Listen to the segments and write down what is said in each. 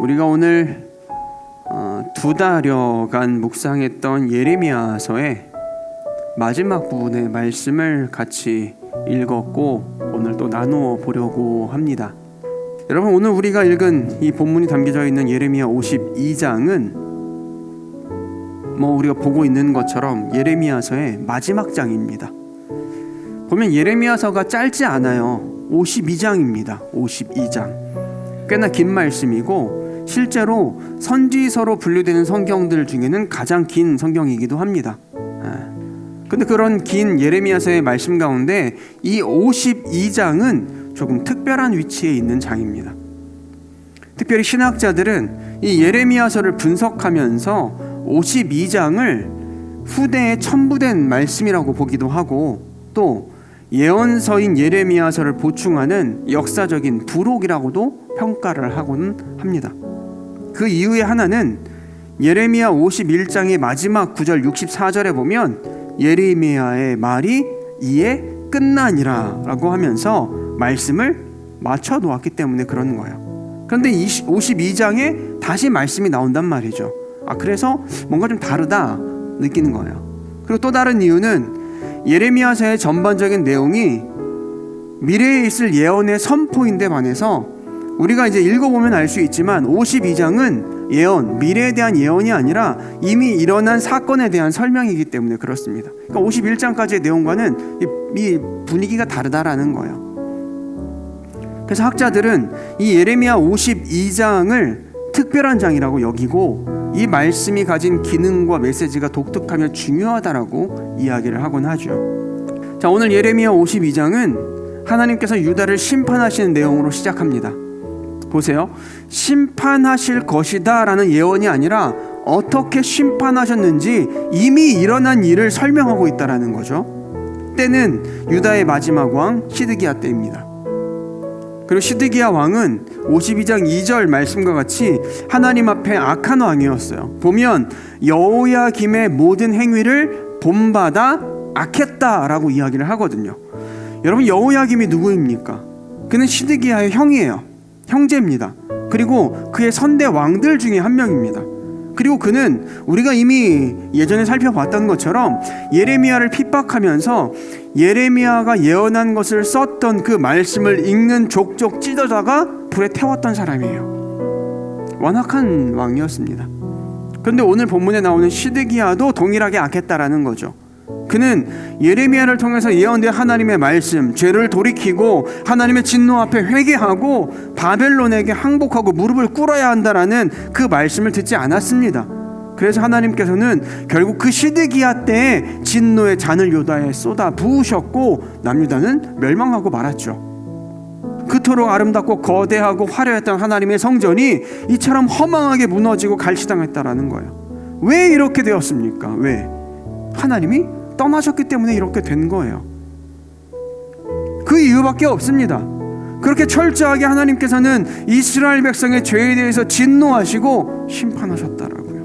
우리가 오늘 어, 두 달여간 묵상했던 예레미야서의 마지막 부분의 말씀을 같이 읽었고 오늘 또 나누어 보려고 합니다. 여러분 오늘 우리가 읽은 이 본문이 담겨져 있는 예레미야 52장은 뭐 우리가 보고 있는 것처럼 예레미야서의 마지막 장입니다. 보면 예레미야서가 짧지 않아요. 52장입니다. 52장. 꽤나 긴 말씀이고 실제로 선지서로 분류되는 성경들 중에는 가장 긴 성경이기도 합니다. 예. 근데 그런 긴 예레미야서의 말씀 가운데 이 52장은 조금 특별한 위치에 있는 장입니다. 특별히 신학자들은 이 예레미야서를 분석하면서 52장을 후대에 첨부된 말씀이라고 보기도 하고 또 예언서인 예레미야서를 보충하는 역사적인 부록이라고도 평가를 하곤 합니다. 그 이유의 하나는 예레미야 51장의 마지막 구절 64절에 보면 예레미야의 말이 이에 끝나니라라고 하면서 말씀을 맞춰 놓았기 때문에 그러는 거예요. 그런데 52장에 다시 말씀이 나온단 말이죠. 아 그래서 뭔가 좀 다르다 느끼는 거예요. 그리고 또 다른 이유는 예레미야서의 전반적인 내용이 미래에 있을 예언의 선포인데 반해서 우리가 이제 읽어보면 알 수 있지만 52장은 예언, 미래에 대한 예언이 아니라 이미 일어난 사건에 대한 설명이기 때문에 그렇습니다. 그러니까 51장까지의 내용과는 이 분위기가 다르다라는 거예요. 그래서 학자들은 이 예레미야 52장을 특별한 장이라고 여기고 이 말씀이 가진 기능과 메시지가 독특하며 중요하다라고 이야기를 하곤 하죠. 자, 오늘 예레미야 52장은 하나님께서 유다를 심판하시는 내용으로 시작합니다. 보세요. 심판하실 것이다 라는 예언이 아니라 어떻게 심판하셨는지 이미 일어난 일을 설명하고 있다라는 거죠. 때는 유다의 마지막 왕 시드기야 때입니다. 그리고 시드기야 왕은 52장 2절 말씀과 같이 하나님 앞에 악한 왕이었어요. 보면 여호야 김의 모든 행위를 본받아 악했다라고 이야기를 하거든요. 여러분 여호야 김이 누구입니까? 그는 시드기야의 형이에요. 형제입니다. 그리고 그의 선대 왕들 중에 한 명입니다. 그리고 그는 우리가 이미 예전에 살펴봤던 것처럼 예레미야를 핍박하면서 예레미야가 예언한 것을 썼던 그 말씀을 읽는 족족 찢어다가 불에 태웠던 사람이에요. 완악한 왕이었습니다. 그런데 오늘 본문에 나오는 시드기야도 동일하게 악했다라는 거죠. 그는 예레미야를 통해서 예언된 하나님의 말씀, 죄를 돌이키고 하나님의 진노 앞에 회개하고 바벨론에게 항복하고 무릎을 꿇어야 한다라는 그 말씀을 듣지 않았습니다. 그래서 하나님께서는 결국 그 시드기야 때에 진노의 잔을 요다에 쏟아 부으셨고 남유다는 멸망하고 말았죠. 그토록 아름답고 거대하고 화려했던 하나님의 성전이 이처럼 허망하게 무너지고 갈취당했다라는 거예요. 왜 이렇게 되었습니까? 왜? 하나님이 떠나셨기 때문에 이렇게 된 거예요. 그 이유밖에 없습니다. 그렇게 철저하게 하나님께서는 이스라엘 백성의 죄에 대해서 진노하시고 심판하셨다라고요.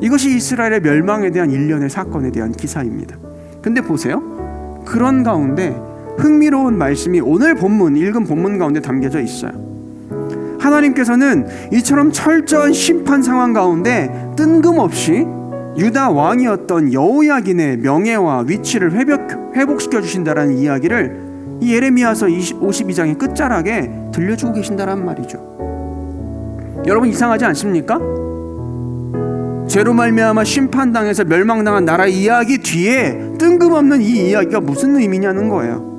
이것이 이스라엘의 멸망에 대한 일련의 사건에 대한 기사입니다. 근데 보세요. 그런 가운데 흥미로운 말씀이 오늘 본문 읽은 본문 가운데 담겨져 있어요. 하나님께서는 이처럼 철저한 심판 상황 가운데 뜬금없이 유다 왕이었던 여호야긴의 명예와 위치를 회복, 회복시켜 주신다라는 이야기를 이 예레미야서 52장의 끝자락에 들려주고 계신다란 말이죠. 여러분 이상하지 않습니까? 죄로 말미암아 심판당해서 멸망당한 나라 이야기 뒤에 뜬금없는 이 이야기가 무슨 의미냐는 거예요.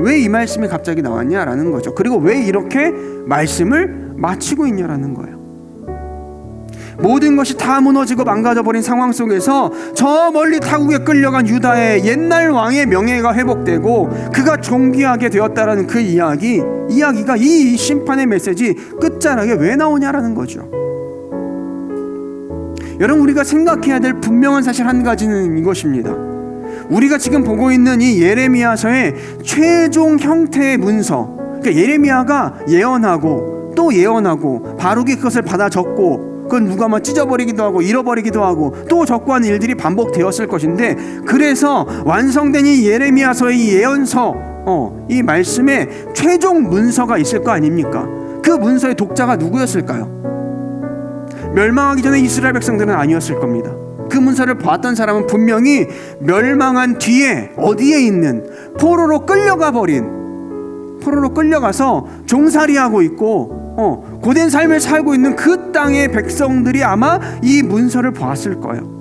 왜 이 말씀이 갑자기 나왔냐라는 거죠. 그리고 왜 이렇게 말씀을 마치고 있냐라는 거예요. 모든 것이 다 무너지고 망가져 버린 상황 속에서 저 멀리 타국에 끌려간 유다의 옛날 왕의 명예가 회복되고 그가 존귀하게 되었다라는 그 이야기 이야기가 이 심판의 메시지 끝자락에 왜 나오냐라는 거죠. 여러분 우리가 생각해야 될 분명한 사실 한 가지는 이것입니다. 우리가 지금 보고 있는 이 예레미야서의 최종 형태의 문서 그러니까 예레미야가 예언하고 또 예언하고 바룩이 그것을 받아 적고 그건 누가 막 찢어버리기도 하고 잃어버리기도 하고 또 적고하는 일들이 반복되었을 것인데 그래서 완성된 이 예레미야서의 이 예언서 어, 이 말씀에 최종 문서가 있을 거 아닙니까? 그그 문서의 독자가 누구였을까요? 멸망하기 전에 이스라엘 백성들은 아니었을 겁니다. 그 문서를 봤던 사람은 분명히 멸망한 뒤에 어디에 있는 포로로 끌려가 버린 포로로 끌려가서 종살이하고 있고 어, 고된 삶을 살고 있는 그 땅의 백성들이 아마 이 문서를 보았을 거예요.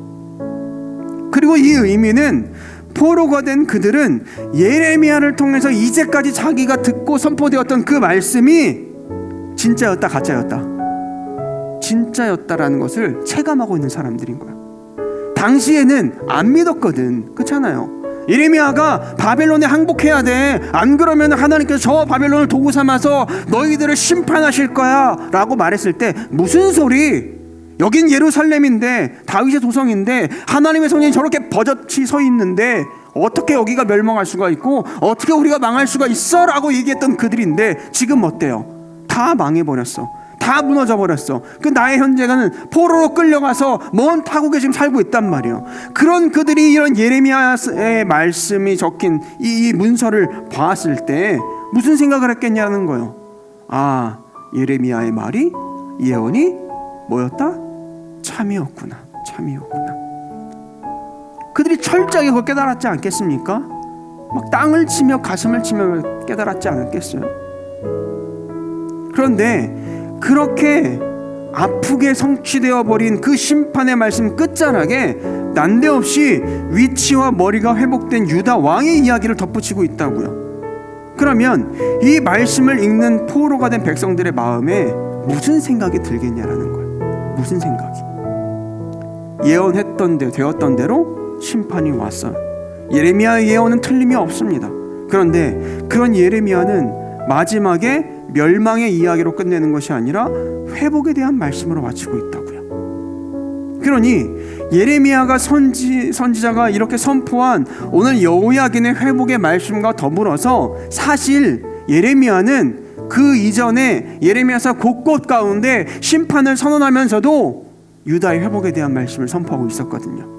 그리고 이 의미는 포로가 된 그들은 예레미야를 통해서 이제까지 자기가 듣고 선포되었던 그 말씀이 진짜였다 가짜였다 진짜였다라는 것을 체감하고 있는 사람들인 거야. 당시에는 안 믿었거든. 그렇잖아요. 예레미야가 바벨론에 항복해야 돼. 안 그러면 하나님께서 저 바벨론을 도구 삼아서 너희들을 심판하실 거야 라고 말했을 때 무슨 소리? 여긴 예루살렘인데 다윗의 도성인데 하나님의 성전이 저렇게 버젓이 서 있는데 어떻게 여기가 멸망할 수가 있고 어떻게 우리가 망할 수가 있어 라고 얘기했던 그들인데 지금 어때요? 다 망해버렸어. 다 무너져 버렸어. 그 나의 현재가는 포로로 끌려가서 먼 타국에 지금 살고 있단 말이에요. 그런 그들이 이런 예레미야의 말씀이 적힌 이, 이 문서를 봤을 때 무슨 생각을 했겠냐는 거예요. 아, 예레미야의 말이 예언이 뭐였다? 참이었구나. 참이었구나. 그들이 철저하게 그걸 깨달았지 않겠습니까? 막 땅을 치며 가슴을 치며 깨달았지 않았겠어요? 그런데 그렇게 아프게 성취되어 버린 그 심판의 말씀 끝자락에 난데없이 위치와 머리가 회복된 유다 왕의 이야기를 덧붙이고 있다고요. 그러면 이 말씀을 읽는 포로가 된 백성들의 마음에 무슨 생각이 들겠냐라는 거예요. 무슨 생각이? 예언했던 대 되었던 대로 심판이 왔어요. 예레미야의 예언은 틀림이 없습니다. 그런데 그런 예레미야는 마지막에 멸망의 이야기로 끝내는 것이 아니라 회복에 대한 말씀으로 마치고 있다고요. 그러니 예레미야가 선지 선지자가 이렇게 선포한 오늘 여호야긴의 회복의 말씀과 더불어서 사실 예레미야는 그 이전에 예레미야서 곳곳 가운데 심판을 선언하면서도 유다의 회복에 대한 말씀을 선포하고 있었거든요.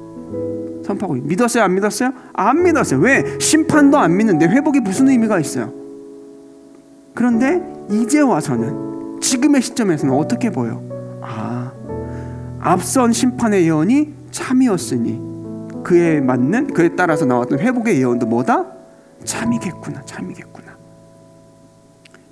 선포하고 믿었어요? 안 믿었어요? 안 믿었어요. 왜? 심판도 안 믿는데 회복이 무슨 의미가 있어요? 그런데 이제 와서는 지금의 시점에서는 어떻게 보여? 아, 앞선 심판의 예언이 참이었으니 그에 맞는 그에 따라서 나왔던 회복의 예언도 뭐다? 참이겠구나, 참이겠구나.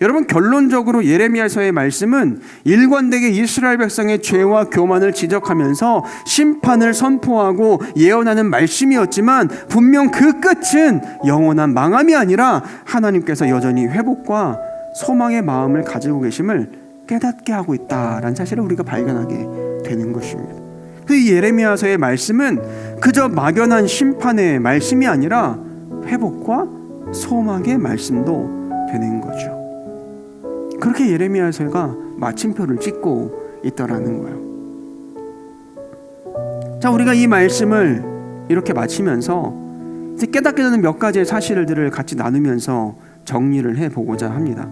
여러분 결론적으로 예레미야서의 말씀은 일관되게 이스라엘 백성의 죄와 교만을 지적하면서 심판을 선포하고 예언하는 말씀이었지만 분명 그 끝은 영원한 망함이 아니라 하나님께서 여전히 회복과 소망의 마음을 가지고 계심을 깨닫게 하고 있다라는 사실을 우리가 발견하게 되는 것입니다. 그 예레미야서의 말씀은 그저 막연한 심판의 말씀이 아니라 회복과 소망의 말씀도 되는 거죠. 그렇게 예레미야서가 마침표를 찍고 있더라는 거예요. 자, 우리가 이 말씀을 이렇게 마치면서 깨닫게 되는 몇 가지의 사실들을 같이 나누면서 정리를 해 보고자 합니다.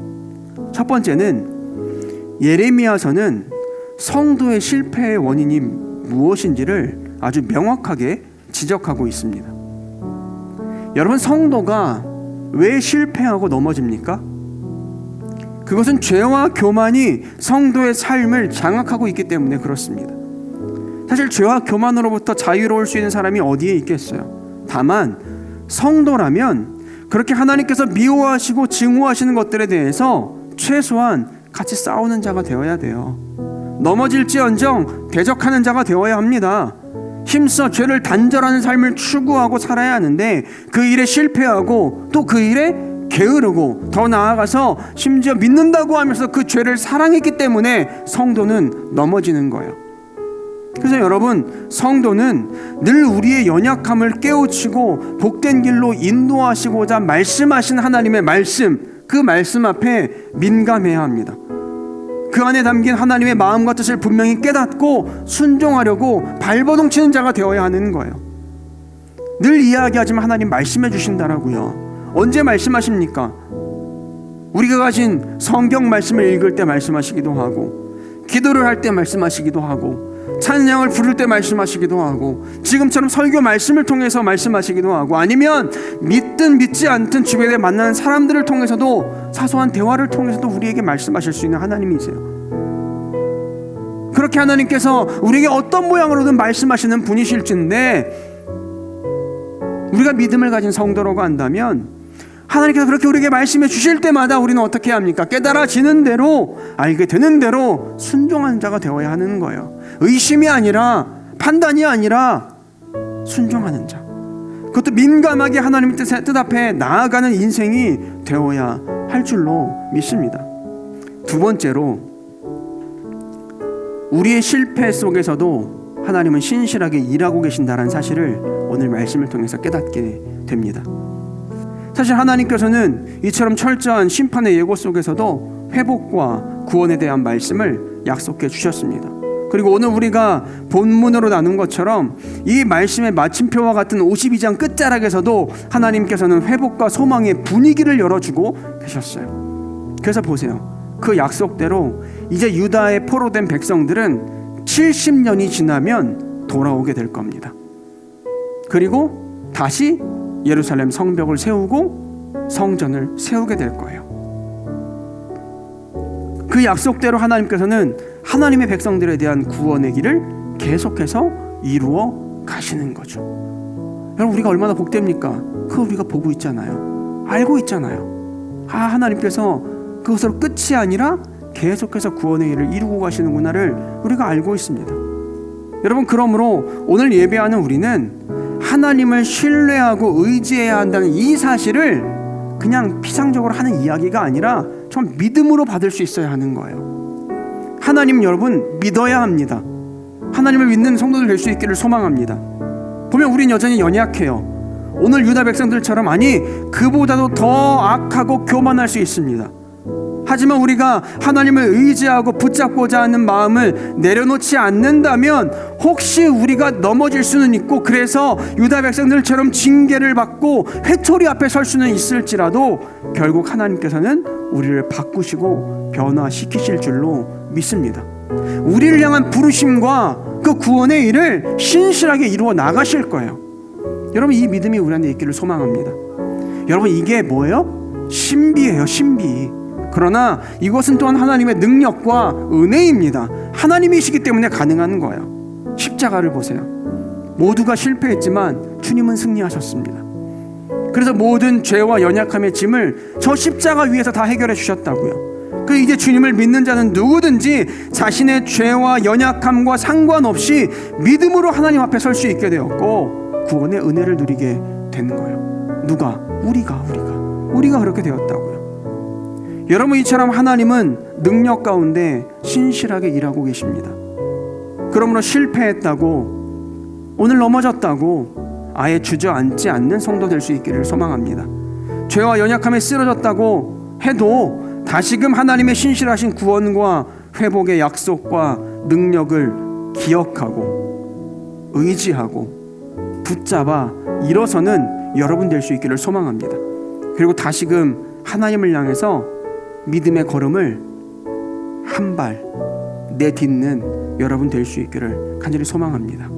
첫 번째는 예레미야서는 성도의 실패의 원인이 무엇인지를 아주 명확하게 지적하고 있습니다. 여러분 성도가 왜 실패하고 넘어집니까? 그것은 죄와 교만이 성도의 삶을 장악하고 있기 때문에 그렇습니다. 사실 죄와 교만으로부터 자유로울 수 있는 사람이 어디에 있겠어요? 다만 성도라면 그렇게 하나님께서 미워하시고 증오하시는 것들에 대해서 최소한 같이 싸우는 자가 되어야 돼요. 넘어질지언정 대적하는 자가 되어야 합니다. 힘써 죄를 단절하는 삶을 추구하고 살아야 하는데 그 일에 실패하고 또 그 일에 게으르고 더 나아가서 심지어 믿는다고 하면서 그 죄를 사랑했기 때문에 성도는 넘어지는 거예요. 그래서 여러분 성도는 늘 우리의 연약함을 깨우치고 복된 길로 인도하시고자 말씀하신 하나님의 말씀 그 말씀 앞에 민감해야 합니다. 그 안에 담긴 하나님의 마음과 뜻을 분명히 깨닫고 순종하려고 발버둥 치는 자가 되어야 하는 거예요. 늘 이야기하지만 하나님 말씀해 주신다라고요. 언제 말씀하십니까? 우리가 가진 성경 말씀을 읽을 때 말씀하시기도 하고 기도를 할 때 말씀하시기도 하고 찬양을 부를 때 말씀하시기도 하고 지금처럼 설교 말씀을 통해서 말씀하시기도 하고 아니면 믿든 믿지 않든 주변에 만나는 사람들을 통해서도 사소한 대화를 통해서도 우리에게 말씀하실 수 있는 하나님이세요. 그렇게 하나님께서 우리에게 어떤 모양으로든 말씀하시는 분이실진데 우리가 믿음을 가진 성도라고 한다면 하나님께서 그렇게 우리에게 말씀해 주실 때마다 우리는 어떻게 합니까? 깨달아지는 대로 알게 되는 대로 순종하는 자가 되어야 하는 거예요. 의심이 아니라 판단이 아니라 순종하는 자. 그것도 민감하게 하나님의 뜻, 뜻 앞에 나아가는 인생이 되어야 할 줄로 믿습니다. 두 번째로 우리의 실패 속에서도 하나님은 신실하게 일하고 계신다는 사실을 오늘 말씀을 통해서 깨닫게 됩니다. 사실 하나님께서는 이처럼 철저한 심판의 예고 속에서도 회복과 구원에 대한 말씀을 약속해 주셨습니다. 그리고 오늘 우리가 본문으로 나눈 것처럼 이 말씀의 마침표와 같은 52장 끝자락에서도 하나님께서는 회복과 소망의 분위기를 열어주고 계셨어요. 그래서 보세요. 그 약속대로 이제 유다의 포로된 백성들은 70년이 지나면 돌아오게 될 겁니다. 그리고 다시 예루살렘 성벽을 세우고 성전을 세우게 될 거예요. 그 약속대로 하나님께서는 하나님의 백성들에 대한 구원의 길을 계속해서 이루어 가시는 거죠. 여러분 우리가 얼마나 복됩니까? 그 우리가 보고 있잖아요. 알고 있잖아요. 아 하나님께서 그것으로 끝이 아니라 계속해서 구원의 일을 이루고 가시는구나를 우리가 알고 있습니다. 여러분 그러므로 오늘 예배하는 우리는 하나님을 신뢰하고 의지해야 한다는 이 사실을 그냥 피상적으로 하는 이야기가 아니라 좀 믿음으로 받을 수 있어야 하는 거예요. 하나님 여러분 믿어야 합니다. 하나님을 믿는 성도들 될 수 있기를 소망합니다. 보면 우린 여전히 연약해요. 오늘 유다 백성들처럼 아니 그보다도 더 악하고 교만할 수 있습니다. 하지만 우리가 하나님을 의지하고 붙잡고자 하는 마음을 내려놓지 않는다면 혹시 우리가 넘어질 수는 있고 그래서 유다 백성들처럼 징계를 받고 회초리 앞에 설 수는 있을지라도 결국 하나님께서는 우리를 바꾸시고 변화시키실 줄로 믿습니다. 우리를 향한 부르심과 그 구원의 일을 신실하게 이루어 나가실 거예요. 여러분 이 믿음이 우리한테 있기를 소망합니다. 여러분 이게 뭐예요? 신비예요, 신비. 그러나 이것은 또한 하나님의 능력과 은혜입니다. 하나님이시기 때문에 가능한 거예요. 십자가를 보세요. 모두가 실패했지만 주님은 승리하셨습니다. 그래서 모든 죄와 연약함의 짐을 저 십자가 위에서 다 해결해 주셨다고요. 그 이제 주님을 믿는 자는 누구든지 자신의 죄와 연약함과 상관없이 믿음으로 하나님 앞에 설 수 있게 되었고 구원의 은혜를 누리게 되는 거예요. 누가? 우리가 우리가 우리가 그렇게 되었다고요. 여러분 이처럼 하나님은 능력 가운데 신실하게 일하고 계십니다. 그러므로 실패했다고 오늘 넘어졌다고 아예 주저앉지 않는 성도 될 수 있기를 소망합니다. 죄와 연약함에 쓰러졌다고 해도 다시금 하나님의 신실하신 구원과 회복의 약속과 능력을 기억하고 의지하고 붙잡아 일어서는 여러분 될 수 있기를 소망합니다. 그리고 다시금 하나님을 향해서 믿음의 걸음을 한 발 내딛는 여러분 될 수 있기를 간절히 소망합니다.